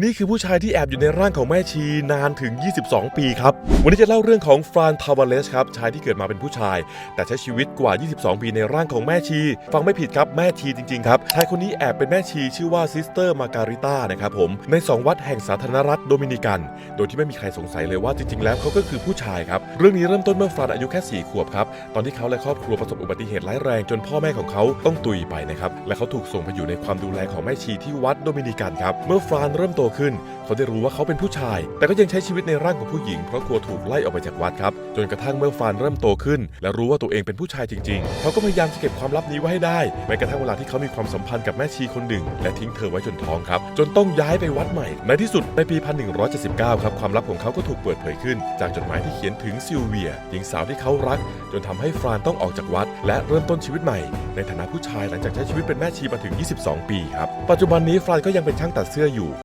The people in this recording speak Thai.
นี่คือผู้ชายที่แอบอยู่ในร่างของแม่ชีนานถึง 22 ปีครับ วันนี้จะเล่าเรื่องของฟรานทาวาเลสครับ ชายที่เกิดมาเป็นผู้ชาย แต่ใช้ชีวิตกว่า 22 ปีในร่างของแม่ชี ฟังไม่ผิดครับ แม่ชีจริง ๆ ครับ ชายคนนี้แอบเป็นแม่ชีชื่อว่าซิสเตอร์มาการิต้านะครับผม ใน 2 วัดแห่งสาธารณรัฐโดมินิกัน โดยที่ไม่มีใครสงสัยเลยว่าจริง ๆ แล้วเขาก็คือผู้ชายครับ เรื่องนี้เริ่มต้นเมื่อฟรานอายุแค่ 4 ขวบครับ ตอนที่เขาและครอบครัวประสบอุบัติเหตุร้ายแรงจนพ่อแม่ของเขาต้องตุยไปนะครับ และเขาถูกส่งไปอยู่ในความดูแลของแม่ชีที่วัดโดมินิกันครับ เมื่อฟรานเริ่มโตขึ้น เขาได้รู้ว่าเขาเป็นผู้ชาย แต่ก็ยังใช้ชีวิตในร่างของผู้หญิง เพราะกลัวถูกไล่ออกไปจากวัดครับจนกระทั่งเมื่อฟานเริ่มโตขึ้น และรู้ว่าตัวเองเป็นผู้ชายจริง ๆ เขาก็พยายามจะเก็บความลับนี้ไว้ให้ได้แม้กระทั่งเวลาที่เขามีความสัมพันธ์กับแม่ชีคนหนึ่ง และทิ้งเธอไว้จนท้องครับ จนต้องย้ายไปวัดใหม่ ในที่สุดในปี 1179 ครับความลับของเขาก็ถูกเปิดเผยขึ้น จากจดหมายที่เขียนถึงซิลเวีย หญิงสาวที่เขารัก จนทำให้ฟรานต้องออกจากวัด และเริ่มต้นชีวิตใหม่ ในฐานะผู้ชายหลังจากใช้ชีวิตเป็นแม่ชีมาถึง 22 ปีครับปัจจุบันนี้ฟรานก็ยังเป็นช่างตัดเสื้ออยู่